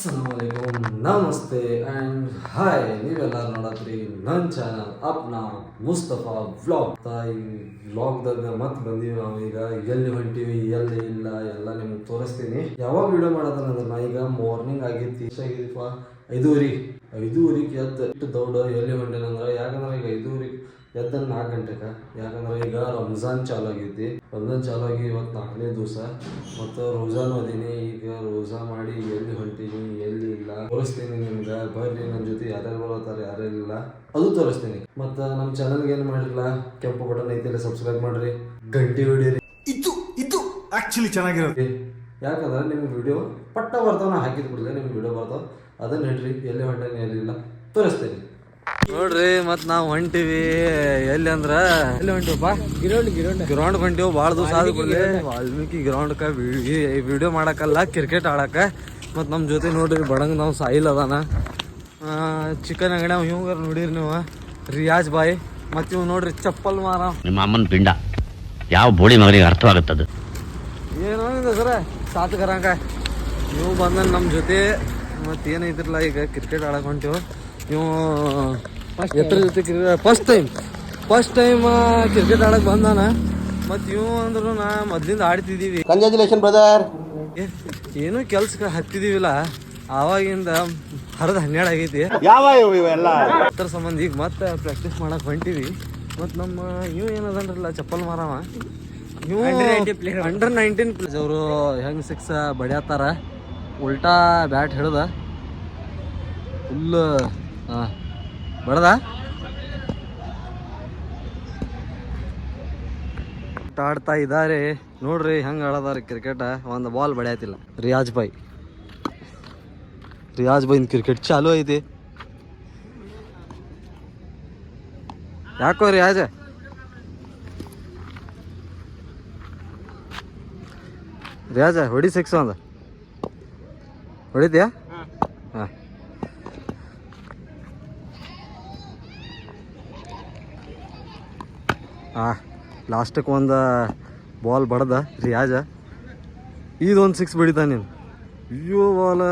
ಅಸ್ಸಲಾಮಲೈಕುಮ್ ನಮಸ್ತೆ and hi ನೀವೆಲ್ಲ ನೋಡತ್ರಿ ನನ್ನ ಚಾನಲ್ ಅಪ್ನಾ ಮುಸ್ತಫಾ ವ್ಲಾಗ್. ತಾಯಿ ವ್ಲಾಗ್ದಾಗ ಮತ್ತೆ ಬಂದೀವಿ ನಾವು ಈಗ. ಎಲ್ಲಿ ಹೊಂಟೀವಿ, ಎಲ್ಲಿ ಇಲ್ಲ, ಎಲ್ಲ ನಿಮ್ಗೆ ತೋರಿಸ್ತೀನಿ. ಯಾವಾಗ ವಿಡಿಯೋ ಮಾಡೋದನ್ನ ಈಗ ಮಾರ್ನಿಂಗ್ ಆಗೈತಿ ಎಷ್ಟಾಗಿದೀಪ ಐದೂವರೆಗೆ ಐದೂವರೆಗೆ ಎದ್ದು ಇಟ್ಟು ದೌಡ ಎಲ್ಲಿ ಹೊಂಟೇನಂದ್ರೆ ಯಾಕಂದ್ರೆ ಈಗ ಐದೂವರೆಗೆ ಎದ್ದ ನಾಲ್ಕು ಗಂಟೆಗೆ ಯಾಕಂದ್ರೆ ಈಗ ರಂಜಾನ್ ಚಾಲು ಆಗೈತಿ ರಂಜಾನ್ ಚಾಲು ಆಗಿ ಇವತ್ತು ನಾಲ್ಕನೇ ದಿವಸ. ಮತ್ತು ರೋಜಾನು ಅದೀನಿ. ಈಗ ರೋಜಾ ಮಾಡಿ ಎಲ್ಲಿ ಹೊಂಟೀನಿ ಎಲ್ಲಿ ಇಲ್ಲ ತೋರಿಸ್ತೀನಿ ನಿಮ್ಗೆ ಬರ್ರಿ ನನ್ನ ಜೊತೆ ಯಾರ್ಯಾರು ಬರತ್ತಾರೆ ಯಾರ್ಯಾರು ಇಲ್ಲ ಅದು ತೋರಿಸ್ತೀನಿ. ಮತ್ತ ನಮ್ಮ ಚಾನಲ್ಗೆ ಏನು ಮಾಡಿರಲ್ಲ ಕೆಂಪು ಬಟನ್ ಐತಿಲ್ಲ ಸಬ್ಸ್ಕ್ರೈಬ್ ಮಾಡ್ರಿ. ಗಂಟೆ ಹೊಡೀರಿ. ಇದು ಇದು ಆಕ್ಚುಲಿ ಚೆನ್ನಾಗಿರುತ್ತೆ. ಯಾಕಂದ್ರೆ ನಿಮ್ಗೆ ವಿಡಿಯೋ ಪಟ್ಟ ಬರ್ತಾವ ನಾ ಹಾಕಿದ್ ಬಿಡಲೆ ನಿಮ್ಗೆ ವಿಡಿಯೋ ಬರ್ತಾವ. ಅದನ್ನ ಹೇಳ್ರಿ ಎಲ್ಲಿ ಹೊಟ್ಟೆ ಎಲ್ಲಿಲ್ಲ ತೋರಿಸ್ತೀನಿ. ನೋಡ್ರಿ ಮತ್ ನಾವ್ ಹೊಂಟಿವಿ. ಎಲ್ಲಿ ಅಂದ್ರ? ಎಲ್ಲಿ ಹೊಂಟಿವಪ್ಪ? Ground ground. ಗ್ರೌಂಡ್ ಹೊಂಟಿವ್ ಭಾಳ ದಿವಸ ಆದ ಕೂಡಲೇ ವಾಲ್ಮೀಕಿ ಗ್ರೌಂಡ್ಕ ವಿಡಿಯೋ ಮಾಡಕ್ಕಲ್ಲ ಕ್ರಿಕೆಟ್ ಆಡಕ. ಮತ್ ನಮ್ ಜೊತೆ ನೋಡ್ರಿ ಬಡಂಗ್ ನಾವ್ ಸಾಯಿಲ್ ಅದಾನ. ಚಿಕನ್ ಅಂಗಡಿ ಅವ್ ಇವಂಗಾರ ನೋಡಿರಿ ನೀವು. ರಿಯಾಜ್ ಬಾಯ್. ಮತ್ ಇವ್ ನೋಡ್ರಿ ಚಪ್ಪಲ್ ಮಾರ. ನಿಮ್ಮ ಅಮ್ಮನ ಪಿಂಡ. ಯಾವ ಬೋಡಿ ಮಗನಿಗೆ ಅರ್ಥವಾಗುತ್ತದೆ? ಏನೋ ಇದೆ ಸರ ಸಾತ್ಕರಂಗ ನೀವು ಬಂದ ನಮ್ಮ ಜೊತೆ. ಮತ್ತೆ ಏನೈತಿರಲ್ಲ ಈಗ ಕ್ರಿಕೆಟ್ ಆಡಕ್ ಹೊಂಟಿವ್. ನೀವು ಎತ್ತರ ಜೊತೆ cricket first time first time cricket ಆಡಕ್ ಬಂದಾನ. ಮತ್ ಇವ್ ಅಂದ್ರು ನಾ ಮೊದ್ಲಿಂದ ಆಡ್ತಿದೀವಿ. ಕಂಗ್ರಾಚುಲೇಷನ್ ಬ್ರದರ್ ಏನು ಕೆಲ್ಸಕ್ಕೆ ಹತ್ತಿದೀವಿಲ್ಲ. ಆವಾಗಿಂದ ಹರದ ಹನ್ನೆರಡು ಆಗೈತಿ. ಯಾವ ಇವು ಇವೆಲ್ಲ? ಅದ್ರ ಸಂಬಂಧ ಈಗ ಮತ್ತೆ ಪ್ರಾಕ್ಟೀಸ್ ಮಾಡಕ್ ಹೊಂಟಿವಿ. ಮತ್ ನಮ್ಮ ಇವ್ ಏನದನ್ರಲ್ಲ ಚಪ್ಪಲ್ ಮಾರವ. ಇವು ಅಂಡರ್ ನೈನ್ಟೀನ್ ಪ್ಲೇಸ್ ಅವರು ಹೆಂಗ್ ಸಿಕ್ಸ್ ಬಡಿಯತ್ತಾರ ಉಲ್ಟಾ ಬ್ಯಾಟ್ ಹಿಡ್ದ. ಫುಲ್ ಹಾಂ ಬಡದ ಆಡ್ತಾ ಇದ್ದಾರೆ. ನೋಡ್ರಿ ಹೆಂಗ್ ಆಡದಾರ ಕ್ರಿಕೆಟ್ ಒಂದು ಬಾಲ್ ಬಡಿಯತಿಲ್ಲ ರಿಯಾಜ್ ಬಾಯ್ ರಿಯಾಜ್ ಬಾಯ್ ಕ್ರಿಕೆಟ್ ಚಾಲು ಐತಿ. ಯಾಕೋ ರಿಯಾಜ? ರಿಯಾಜ, ಹೊಡಿ ಸಿಕ್ಸ್ ಒಂದ್. ಹೊಡಿದ್ಯಾ ಹಾಂ ಲಾಸ್ಟಕ್ಕೆ ಒಂದು ಬಾಲ್ ಬಡ್ದ ರಿಯಾಜ. ಇದೊಂದು ಸಿಕ್ಸ್ ಬಡಿತ ನೀನು. ಅಯ್ಯೋ ಬಾಲ.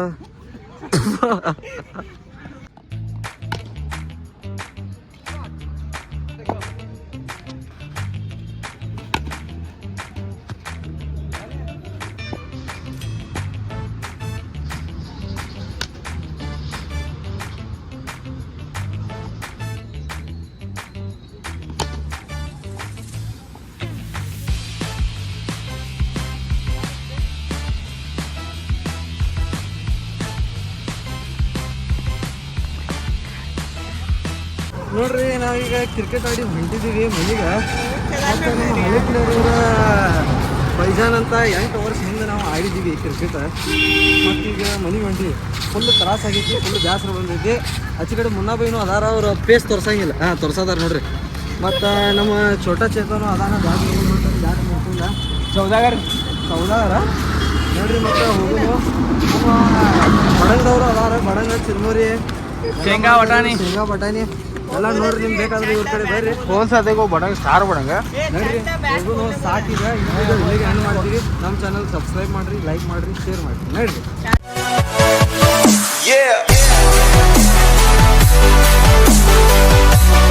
ನೋಡ್ರಿ ನಾವೀಗ ಕ್ರಿಕೆಟ್ ಆಡಿ ಹೊಂಟಿದ್ದೀವಿ ಮನೆಗೆ ಮತ್ತು ನಮ್ಮ ಹಳೆ ಪ್ಲೇಯರ್ ಬೈಜಾನ್ ಅಂತ ಎಂಟು ವರ್ಷ ಹಿಂದೆ ನಾವು ಆಡಿದ್ದೀವಿ ಕ್ರಿಕೆಟ್ ಮತ್ತೀಗ ಮನೆಗೆ ಹೊಂಟಿವಿ ಫುಲ್ ತ್ರಾಸ ಆಗೈತಿ ಫುಲ್ ಬೇಸರ ಬಂದೈತಿ ಆಚೆ ಕಡೆ ಮುನ್ನಾಬೈನು ಅದಾರ ಅವ್ರ ಪೇಸ್ ತೋರ್ಸಂಗಿಲ್ಲ. ಹಾಂ ತೋರ್ಸದಾರ ನೋಡ್ರಿ. ಮತ್ತು ನಮ್ಮ ಛೋಟ ಚೇತನು ಅದಾನ ಬ್ಯಾಗ್ ಬ್ಯಾಗ್ ಮಾಡ್ತಿಲ್ಲ ಚೌದಾಗಾರ. ಚೌದಾಗರ? ನೋಡ್ರಿ ಮತ್ತೆ ಹೋಗೋದು. ನಮ್ಮ ಬಡಂಗದವ್ರು ಅದಾರ ಬಡಂಗ ಚಿರ್ಮುರಿ ಶೇಂಗಾ ಬಟಾಣಿ. ಶೇಂಗಾ ಬಟಾಣಿ. ಎಲ್ಲ ನೋಡ್ರಿ ನಿಮ್ಗೆ ಬೇಕಾದ್ರೆ ಇವ್ರ ಕಡೆ ಬರ್ರಿ. ಫೋನ್ ಸಾತೆಗೋ ಬಡಂಗ ಸ್ಟಾರ್ ಬಡಂಗ. ನೋಡ್ರಿ. ವಿಡಿಯೋ ಇಲ್ಲಿಗೆ ಎಂಡ್ ಮಾಡ್ತೀವಿ. ನಮ್ಮ ಚಾನಲ್ ಸಬ್ಸ್ಕ್ರೈಬ್ ಮಾಡ್ರಿ ಲೈಕ್ ಮಾಡ್ರಿ ಶೇರ್ ಮಾಡ್ರಿ. ನೋಡ್ರಿ.